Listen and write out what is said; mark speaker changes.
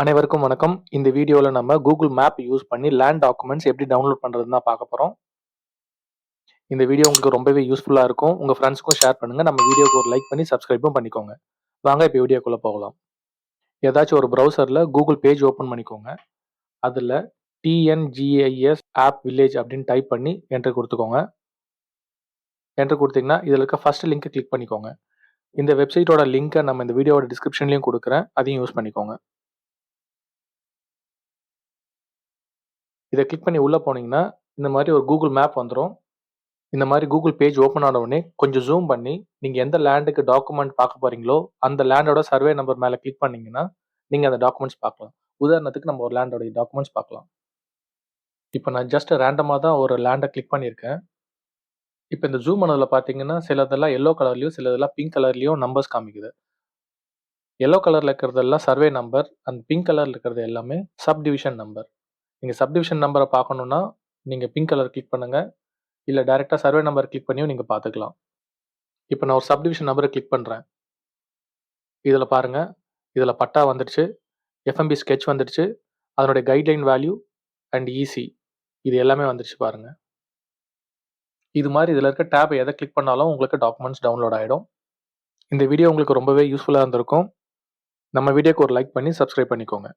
Speaker 1: அனைவருக்கும் வணக்கம். இந்த வீடியோவில் நம்ம கூகுள் மேப் யூஸ் பண்ணி லேண்ட் டாக்குமெண்ட்ஸ் எப்படி டவுன்லோட் பண்ணுறதுன்னு தான் பார்க்க போகிறோம் இந்த வீடியோ உங்களுக்கு ரொம்பவே யூஸ்ஃபுல்லாக இருக்கும். உங்கள் ஃப்ரெண்ட்ஸ்க்கும் ஷேர் பண்ணுங்க. நம்ம வீடியோக்கு ஒரு லைக் பண்ணி சப்ஸ்கிரைபும் பண்ணிக்கோங்க. வாங்க இப்போ வீடியோக்குள்ளே போகலாம். ஏதாச்சும் ஒரு ப்ரௌசரில் கூகுள் பேஜ் ஓப்பன் பண்ணிக்கோங்க. அதில் டிஎன்ஜிஐஎஸ் ஆப் வில்லேஜ் அப்படின்னு டைப் பண்ணி என்ட்ரு கொடுத்துக்கோங்க என்ட்ரு கொடுத்தீங்கன்னா இதில் இருக்க ஃபஸ்ட் லிங்க்கை கிளிக் பண்ணிக்கோங்க. இந்த வெப்சைட்டோட லிங்க்கை நம்ம இந்த வீடியோவோட டிஸ்கிரிப்ஷன்லையும் கொடுக்குறேன் அதையும் யூஸ் பண்ணிக்கோங்க. இத கிளிக் பண்ணி உள்ள போனீங்கன்னா, இந்த மாரி ஒரு Google மேப் வந்துரும். இந்த மாரி Google பேஜ் ஓப்பன் ஆன உடனே கொஞ்சம் ஜூம் பண்ணி, நீங்க எந்த லேண்டுக்கு டாக்குமெண்ட் பார்க்க போறீங்களோ, அந்த லேண்டோட சர்வே நம்பர் மேல கிளிக் பண்ணீங்கன்னா, நீங்க அந்த டாக்குமெண்ட்ஸ் பார்க்கலாம். உதாரணத்துக்கு நம்ம ஒரு லேண்டோட டாக்குமெண்ட்ஸ் பார்க்கலாம். இப்ப நான் ஜஸ்ட் ரேண்டமா தான் ஒரு லேண்ட கிளிக் பண்ணியிருக்கேன். இப்ப இந்த ஜூம் ஆனதுல பார்த்தீங்கன்னா, சிலதெல்லாம் எல்லோ கலர்லயும், சிலதெல்லாம் பிங்க் கலர்லயும் நம்பர்ஸ் காமிக்குது. எல்லோ கலர்ல இருக்கிறதெல்லாம் சர்வே நம்பர். அண்ட் பிங்க் கலர்ல இருக்கிறது எல்லாமே சப் டிவிஷன் நம்பர். நீங்கள் சப்டிவிஷன் நம்பரை பார்க்கணுன்னா நீங்கள் பிங்க் கலர் கிளிக் பண்ணுங்கள் இல்லை டேரெக்டாக சர்வே நம்பர் கிளிக் பண்ணியும் நீங்கள் பார்த்துக்கலாம். இப்போ நான் ஒரு சப் டிவிஷன் கிளிக் பண்ணுறேன் இதில் பாருங்க. இதில் பட்டா வந்துடுச்சு. எஃப்எம்பி ஸ்கெட்ச் வந்துடுச்சு. அதனுடைய கைட்லைன் வேல்யூ அண்ட் ஈசி இது எல்லாமே வந்துடுச்சு பாருங்கள் இது மாதிரி இதில் இருக்க டேப் எதை கிளிக் பண்ணாலும் உங்களுக்கு டாக்குமெண்ட்ஸ் டவுன்லோட் ஆகிடும் இந்த வீடியோ உங்களுக்கு ரொம்பவே யூஸ்ஃபுல்லாக இருந்திருக்கும். நம்ம வீடியோக்கு ஒரு லைக் பண்ணி சப்ஸ்கிரைப் பண்ணிக்கோங்க.